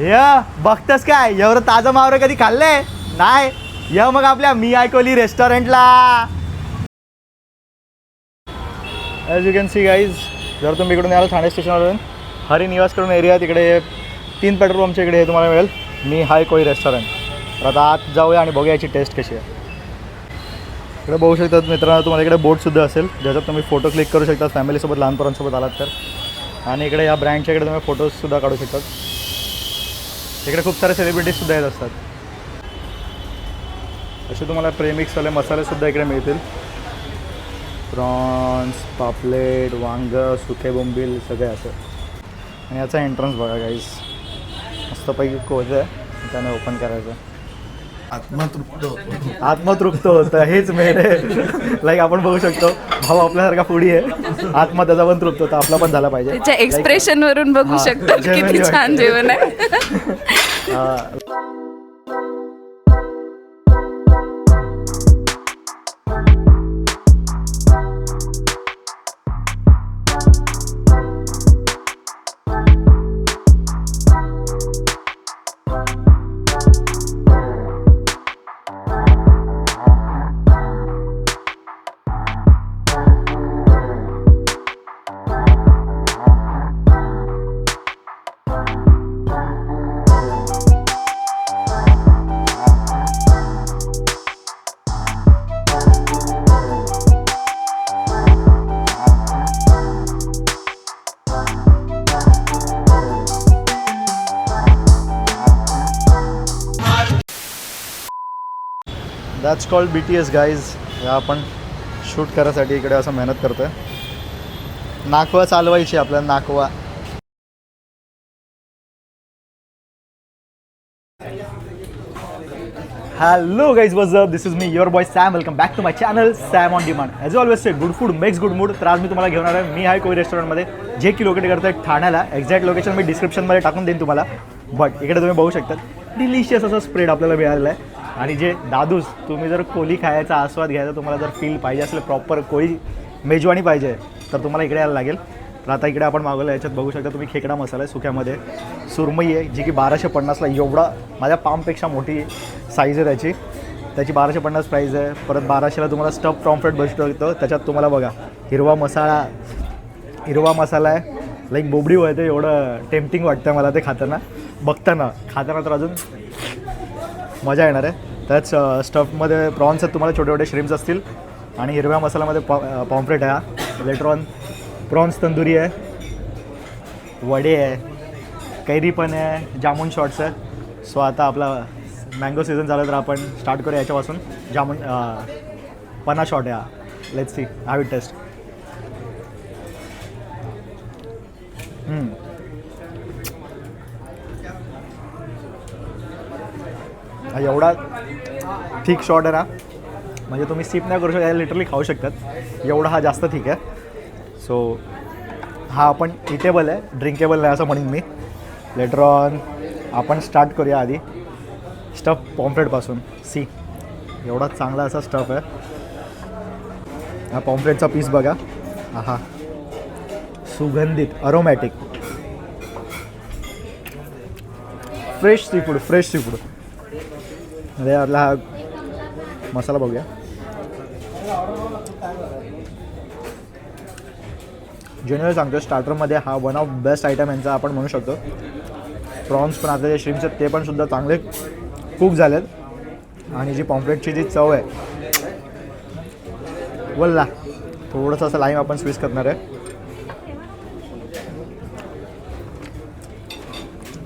या बघतस काय? एवढं ताजं मावरं कधी खाल्लंय? नाही. य मग आपल्या मी ऐकोली रेस्टॉरंटला as you can see guys जर तुम्ही इकडून याल ठाणे स्टेशनवरून हरी निवास करून एरिया तिकडे. तीन पेट्रोल पंपच्या इकडे तुम्हाला मिळेल. मी हाय कोळी रेस्टॉरंट तर आता आत जाऊया आणि बघूया याची टेस्ट कशी आहे. इकडे बघू शकतात मित्रांनो तुम्हाला इकडे बोटसुद्धा असेल. ज्याच्यात तुम्ही फोटो क्लिक करू शकता फॅमिलीसोबत लहानपणांसोबत आलात तर. आणि इकडे या ब्रँडच्या इकडे तुम्ही फोटोजसुद्धा काढू शकतात. इकडे खूप सारे सेलिब्रिटीजसुद्धा येत असतात. असे तुम्हाला प्रेमिक्सवाले मसालेसुद्धा इकडे मिळतील. प्रॉन्स पापलेट वांग सुके बोंबील सगळे असं. आणि याचा एंट्रन्स बघा गाईज मस्तपैकी कोज आहे. त्याने ओपन करायचं. आत्मतृप्त होतो. आत्मतृप्त होतं. हेच मेन आहे. लाईक आपण बघू शकतो भाऊ आपल्यासारखा पुढी आहे. आत्मा त्याचा पण तृप्त होता. आपला पण झाला पाहिजे. एक्सप्रेशन वरून बघू शकतो किती. छान जेवण आहे. अं, that's called B T S guys या आपण शूट करायसाठी इकडे असं मेहनत करतोय. नाकवा चालवायची आपल्याला नाकवा. Hello guys what's up this is me your boy Sam welcome back to my channel Sam on demand as always say good food makes good mood तर आज मी तुम्हाला घेऊन आलो आहे मी आहे कोई रेस्टॉरंटमध्ये जे की लोकेट करतो आहे ठाण्याला. एक्झॅक्ट लोकेशन मी डिस्क्रिप्शनमध्ये टाकून देईन तुम्हाला. बट इकडे तुम्ही बघू शकता डिलिशियस असं स्प्रेड आपल्याला मिळालेलं आहे. आणि जे दादूस तुम्ही जर कोळी खायचा आस्वाद घ्यायचा तुम्हाला जर फील पाहिजे असेल प्रॉपर कोळी मेजवानी पाहिजे तर तुम्हाला इकडे यायला लागेल. तर आता इकडे आपण मागवलं याच्यात बघू शकता तुम्ही खेकडा मसाला आहे सुक्यामध्ये. सुरमई आहे जी की बाराशे पन्नासला एवढा माझ्या पामपेक्षा मोठी साईज आहे त्याची. त्याची बाराशे पन्नास प्राईज आहे. परत बाराशेला तुम्हाला स्टफ प्रॉम्फ्रेट बसतो येतो त्याच्यात तुम्हाला बघा हिरवा मसाला हिरवा मसाला आहे. लाईक बोबडी वळते एवढं टेम्पटिंग वाटतं मला ते खाताना. बघताना खाताना तर अजून मजा येणार आहे. त्याच स्टफमध्ये प्रॉन्स आहेत तुम्हाला छोटे छोटे श्रीम्स असतील. आणि हिरव्या मसाल्यामध्ये पॉ पॉम्फ्रेट आहे हा. प्रॉन्स तंदुरी आहे वडे आहे कैरी पण आहे जामून शॉट्स आहे. सो आता आपला मँगो सीझन झालं तर आपण स्टार्ट करूया याच्यापासून. जामून पन्हा शॉर्ट शॉट आहे हा. Let's see have it taste हा एवढा ठीक शॉट आहे ना. म्हणजे तुम्ही सिप नाही करू शकता लिटरली खाऊ शकतात. एवढा हा जास्त ठीक आहे. सो हा आपण इटेबल आहे ड्रिंकेबल नाही असं म्हणेन मी. लेटर ऑन आपण स्टार्ट करूया आधी. स्टफ पॉम्फ्रेटपासून सी एवढा चांगला असा स्टफ आहे. हा पॉम्फ्रेटचा पीस बघा. हा सुगंधित aromatic fresh sea food fresh sea अरे आपला हा मसाला बघूया. जनरल सांगतो स्टार्टरमध्ये हा वन ऑफ बेस्ट आयटम यांचा आपण म्हणू शकतो. प्रॉन्स पण आता जे श्रीम्स आहेत ते पण सुद्धा चांगले कुक झालेत. आणि जी पॉम्पलेटची जी चव आहे वल्ला थोडंसं असं लाईम आपण स्विच करणार आहे.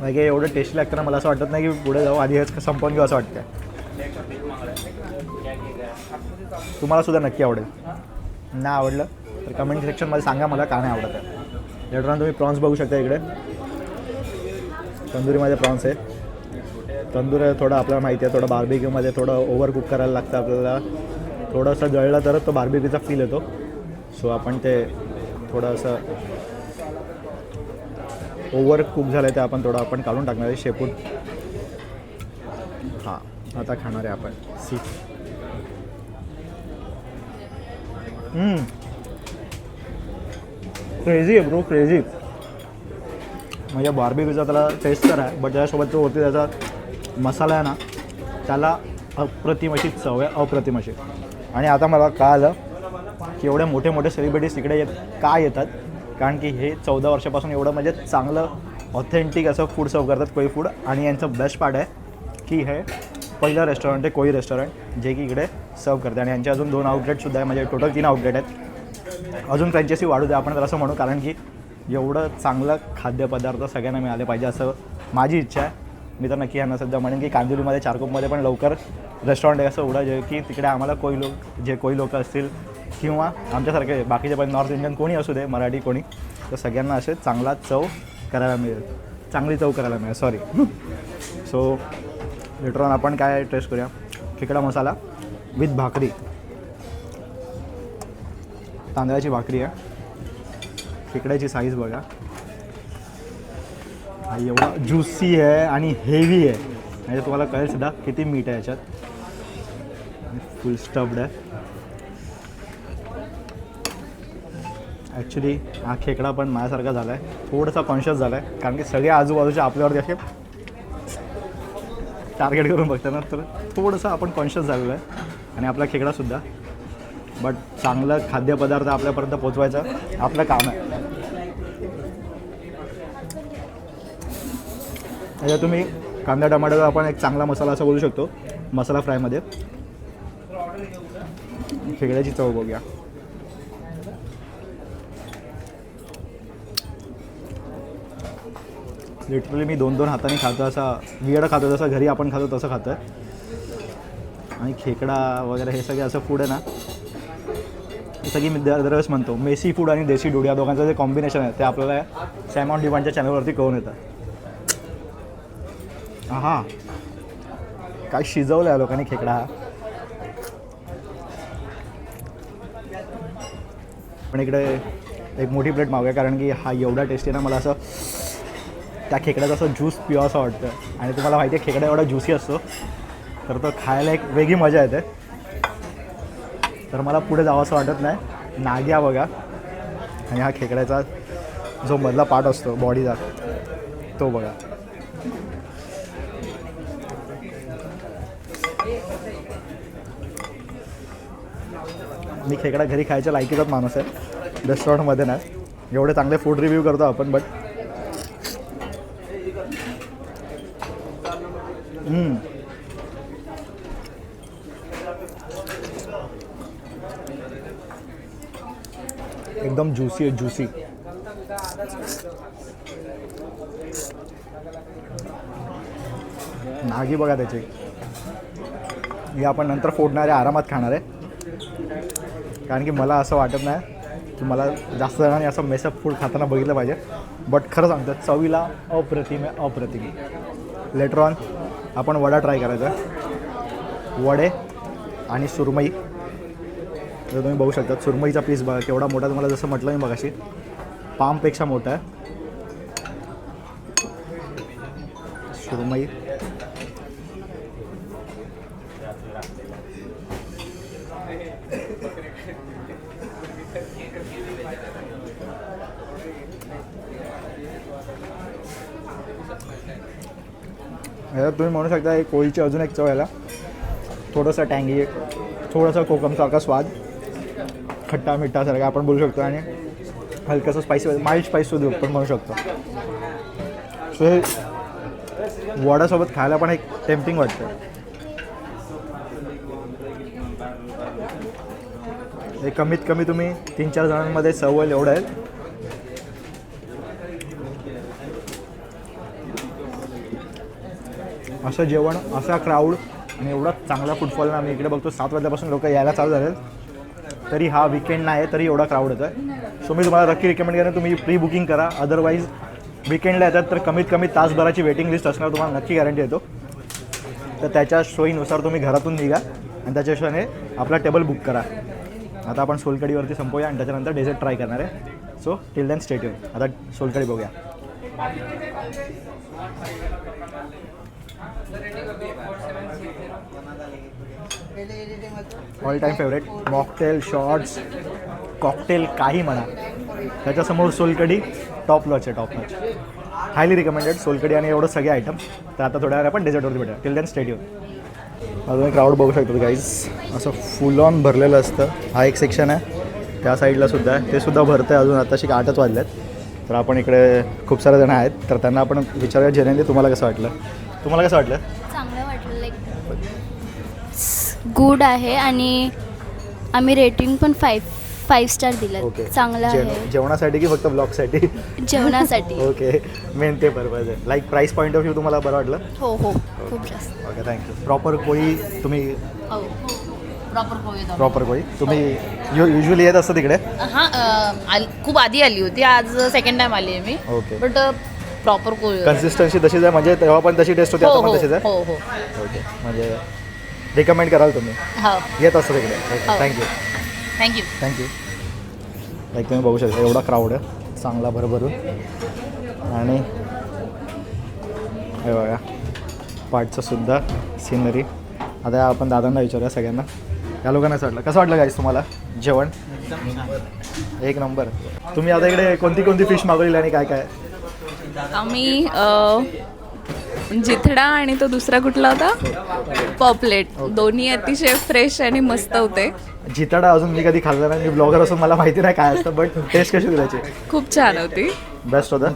नाही एवढं टेस्टी लागतं ना मला असं वाटत नाही की पुढे जाऊ आधी हेच संपवून घेऊ असं वाटतं तुम्हाला सुद्धा नक्की आवडेल. नाही आवडलं तर कमेंट सेक्शनमध्ये सांगा मला का नाही आवडत आहे. लेटर तुम्ही प्रॉन्स बघू शकता इकडे. तंदुरीमध्ये प्रॉन्स आहे. तंदूर आहे थोडं आपल्याला माहिती आहे थोडं बार्बिक्यूमध्ये थोडं ओव्हर कुक करायला लागतं आपल्याला. थोडंसं जळलं तरच तो बार्बिक्यूचा फील येतो. सो आपण ते थोडं असं ओव्हर कुक झालं ते आपण थोडं आपण काढून टाकणार आहे. शेपूट हां. आता खाणार आहे आपण. सी. क्रेझी आहे ब्रो क्रेझी म्हणजे बार्बिक्यूचा त्याला टेस्ट तर आहे बट त्याच्यासोबत जो होते त्याचा मसाला आहे ना त्याला अप्रतिम अशी चव आहे अप्रतिम अशी आणि आता मला कळालं की एवढे मोठे मोठे सेलिब्रिटीज तिकडे येत का येतात? कारण की हे चौदा वर्षापासून एवढं म्हणजे चांगलं ऑथेंटिक असं फूड सर्व करतात कोळी फूड आणि यांचं बेस्ट पार्ट आहे की हे पहिलं रेस्टॉरंट आहे कोळी रेस्टॉरंट जे की इकडे सर्व करते. आणि यांचे अजून दोन आउटलेटसुद्धा आहे म्हणजे टोटल तीन आउटलेट आहेत. अजून फ्रँचायसी वाढू द्या आपण तर असं म्हणू कारण की एवढं चांगलं खाद्यपदार्थ सगळ्यांना मिळाले पाहिजे असं माझी इच्छा आहे. मी तर नक्की यांना सध्या म्हणेन की कांदिवलीमध्ये चारकोपमध्ये पण लवकर रेस्टॉरंट आहे असं उघडा जे की तिकडे आम्हाला कोळी लोक जे कोळी लोक असतील किंवा आमच्यासारखे बाकीचे पण नॉर्थ इंडियन कोणी असू दे मराठी कोणी तर सगळ्यांना असे चांगला चव करायला मिळेल. चांगली चव करायला मिळेल सॉरी सो लेटर ऑन आपण काय टेस्ट करूया? खेकडा मसाला विथ भाकरी. तांदळाची भाकरी आहे. खेकड्याची साईज बघा. एवढा ज्युसी आहे आणि हेवी आहे. म्हणजे तुम्हाला कळेल सुद्धा किती मीठ आहे याच्यात. फुल स्टब्ड आहे. ॲक्च्युली हा खेकडा पण माझ्यासारखा झाला आहे थोडासा कॉन्शियस झाला आहे कारण की सगळे आजूबाजूच्या आपल्यावरती असे टार्गेट करून बघताना तर थोडंसं आपण कॉन्शियस झालेलं आहे. आणि आपला खेकडासुद्धा बट चांगलं खाद्यपदार्थ आपल्यापर्यंत पोचवायचं आपलं काम आहे. त्याच्यात तुम्ही कांदा टमाट्याचा आपण एक चांगला मसाला असा बोलू शकतो. मसाला फ्रायमध्ये. खेकड्याची चव बघूया. लिटरली मी दोन दोन हाताने खातो असा वियड खातो जसं घरी आपण खातो तसं खातो आणि खेकडा वगैरे हे सगळे असं फूड आहे ना जसं सगळी मी दरवेळेस म्हणतो. मेसी फूड आणि देशी डूड या दोघांचं जे कॉम्बिनेशन आहे ते आपल्याला सॅमॉन डिमांडच्या चॅनलवरती कळून येतं. हा काय शिजवलं आहे लोकांनी खेकडा. हा पण इकडे एक मोठी प्लेट मागूया कारण की हा एवढा टेस्टी ना मला असं त्या खेकड्याचा असं ज्यूस पिवा असं वाटतं. आणि तुम्हाला माहिती आहे खेकडा एवढा ज्युसी असतो. तर तो खायला एक वेगळी मजा येते. तर मला पुढे जावं असं वाटत नाही. नाग्या बघा. आणि हा खेकड्याचा जो मधला पार्ट असतो बॉडीचा तो बघा. मी खेकडा घरी खायच्या लायकीचाच माणूस आहे. रेस्टॉरंटमध्ये नाही. एवढे चांगले फूड रिव्ह्यू करतो आपण बट एकदम ज्युसी आहे ज्युसी नागी बघा त्याची. हे आपण नंतर फोडणारे आरामात खाणार आहे. कारण की मला असं वाटत नाही की मला जास्त जणांनी असं मेसअप फूड खाताना बघितलं पाहिजे. बट खरं सांगतात चवीला अप्रतिम आहे अप्रतिम. लेटर ऑन आपण वडा ट्राय करायचा. वडे आणि सुरमई. तर तुम्ही बघू शकता सुरमईचा पीस बघा केवढा मोठा तुम्हाला जसं म्हटलं मी बघाशी पामपेक्षा मोठा आहे. सुरमई. ह्याच्यात तुम्ही म्हणू शकता एक कोळीची अजून एक चव याला. थोडंसं टँगी थोडंसं कोकमसारखा स्वाद. खट्टा मिठासारखा आपण बोलू शकतो आणि हलकंसं स्पायसी माइल्ड स्पाईस सुद्धा पण म्हणू शकतो. सो हे वडासोबत खायला पण एक टेम्पिंग वाटतं. हे कमीत कमी तुम्ही तीन चार जणांमध्ये सवय एवढं आहे. असं जेवण असा क्राऊड आणि एवढा चांगला फुटफॉल आम्ही इकडे बघतो सात वाजल्यापासून लोक यायला चालू झाले तरी हा विकेंड नाही तरी एवढा क्राऊड येतो आहे सो मी तुम्हाला नक्की रिकमेंड करेन तुम्ही प्री बुकिंग करा अदरवाईज विकेंडला येतात तर कमीत कमी तासभराची वेटिंग लिस्ट असणार तुम्हाला नक्की गॅरंटी येतो. तर त्याच्या सोयीनुसार तुम्ही घरातून निघा आणि त्याच्या हिशोबाने आपला टेबल बुक करा. आता आपण सोलकडीवरती संपूया आणि त्याच्यानंतर डेझर्ट ट्राय करणार आहे. सो टिल देन स्टेट आता सोलकडी बघूया. All time favourite mocktail shorts cocktail काही म्हणा. त्याच्यासमोर सोलकडी टॉप लॉच आहे top launch highly recommended solkadhi आणि एवढं सगळे आयटम तर आता थोड्या वेळ आपण डेझर्टवरती भेटूया. टिल देन स्टेडियम अजून क्राऊड बघू शकतो गाईज असं फुल ऑन भरलेलं असतं. हा एक सेक्शन आहे. त्या साईडला सुद्धा आहे. ते सुद्धा भरतं आहे अजून आताशी आठच आहेत तर आपण इकडे खूप सारे जण आहेत. तर त्यांना आपण विचारूया जेनेली तुम्हाला कसं वाटलं? तुम्हाला कसं वाटलं? गुड आहे आणि आम्ही रेटिंग पण फाईव्ह फाईव्ह स्टार दिलं ओके चांगलं आहे. जेव- जेवणासाठी की फक्त ब्लॉगसाठी जेवणासाठी. ओके मेन ते पर्पज आहे. Like price point of view तुम्हाला बरं वाटलं? हो हो. खूप जास्त. ओके थँक्यू प्रॉपर कोळी तुम्ही हो. प्रॉपर पोहे जाऊ प्रॉपर कोळी. तुम्ही यु युजली येत असतं तिकडे? हां अं, आल- खूप आधी आली होती. आज सेकंड टाइम आली आहे मी. Okay but proper pohe consistency तशीच आहे. म्हणजे तेव्हा पण तशी टेस्ट होती हो आता हो. पण तशीच आहे? हो हो. ओके म्हणजे रिकमेंड कराल तुम्ही. हो. येत असतं तिकडे. हो. थँक्यू थँक्यू थँक्यू लाईक तुम्ही बघू शकता एवढा क्राऊड आहे. चांगला भरभरून. आणि हे बघा पाठचं सुद्धा सिनरी आता आपण दादांना विचारूया सगळ्यांना. या लोकांना वाटलं? कसं वाटलं गाईस तुम्हाला? जेवण? एक नंबर तुम्ही आता इकडे कोणती कोणती फिश मागवलेली आणि काय काय? आम्ही अ, जिथडा आणि तो दुसरा कुठला होता? पॉपलेट. दोन्ही अतिशय फ्रेश आणि मस्त होते. जिताडा अजून मी कधी खाल्ला नाही मी ब्लॉगर असून मला माहिती नाही काय असतं बट टेस्ट कशी त्याची खूप छान होती. बेस्ट होतं?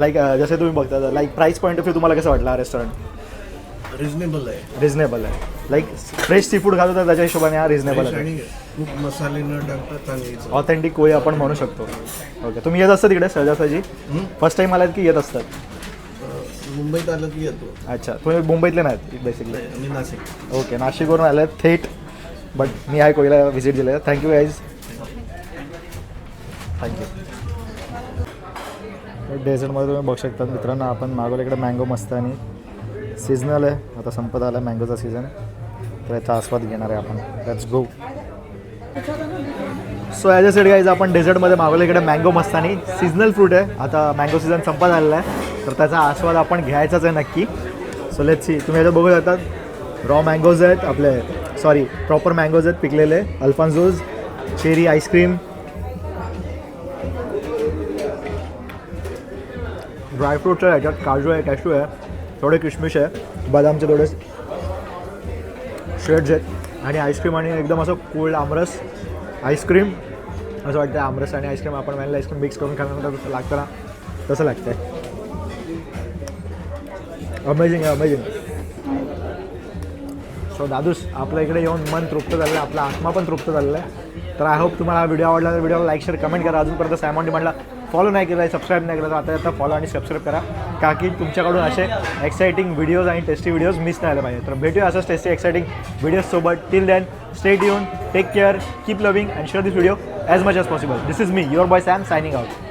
लाईक जसे तुम्ही बघता like price point of view तुम्हाला कसं वाटलं रेस्टॉरंट रिजनेबल आहे. रिजनेबल आहे. लाईक फ्रेश सी फूड खातो तर त्याच्या हिशोबाने हा रिजनेबल Fresh आहे. खूप मसाले न टाकता चांगली. ऑथेंटिक कोळी आपण म्हणू शकतो. ओके तुम्ही येत असता तिकडे सहजासहजी? फर्स्ट टाईम आलात की येत असतात? मुंबईत आलं की येतो. अच्छा तुम्ही मुंबईतले नाहीत बेसिकली आणि नाशिक. ओके नाशिकवरून आले थेट. बट मी आहे कोळीला व्हिजिट दिलं thank you guys thank you डेझर्टमध्ये तुम्ही बघू शकता मित्रांनो आपण मागवलं इकडे मँगो मस्त आणि सीझनल आहे आता संपत आला मँगोचा सीझन तर याचा आस्वाद घेणार आहे आपण. Let's go so as I said guys आपण डेझर्टमध्ये मागवलं इकडे मँगो मस्तानी. सीझनल फ्रूट आहे. आता मँगो सीझन संपत आलेला आहे. तर त्याचा आस्वाद आपण घ्यायचाच आहे नक्की. सो लेट सी तुम्ही याचं बघू शकतात रॉ मँगोज आहेत आपले. सॉरी प्रॉपर मँगोज आहेत पिकलेले. अल्फान्झोज चेरी आईस्क्रीम ड्रायफ्रूट्स आहे याच्यात काजू आहे कॅशू आहे. थोडे किशमिश आहे. बदामचे थोडे शेड्स आहेत. आणि आईस्क्रीम आणि एकदम असं कोल्ड आमरस आईस्क्रीम असं वाटतं आमरस आणि आईस्क्रीम आपण व्हॅनिला आईस्क्रीम मिक्स करून खाल्यानंतर लागतं ना. तसं लागतं आहे अमेझिंग आहे अमेझिंग सो दादूस आपल्या इकडे येऊन मन तृप्त झालेलं आहे. आपला आत्मा पण तृप्त झालेला आहे. तर आय होप तुम्हाला हा व्हिडिओ आवडला तर व्हिडिओला लाईक शेअर कमेंट करा. अजूनपर्यंत सॅमॉन डिमांडला फॉलो नाही केलं आहे सबस्क्राईब नाही केलं तर आता आता फॉलो आणि सबस्क्राईब करा. का की तुमच्याकडून असे एक्साइटिंग व्हिडिओज आणि टेस्टी व्हिडिओज मिस नाही आले पाहिजे. तर भेटूया असंच टेस्टी एक्साइटिंग व्हिडिओजसोबत टिल देन स्टेट येऊन take care keep loving and share this video as much as possible this is me your boy Sam signing out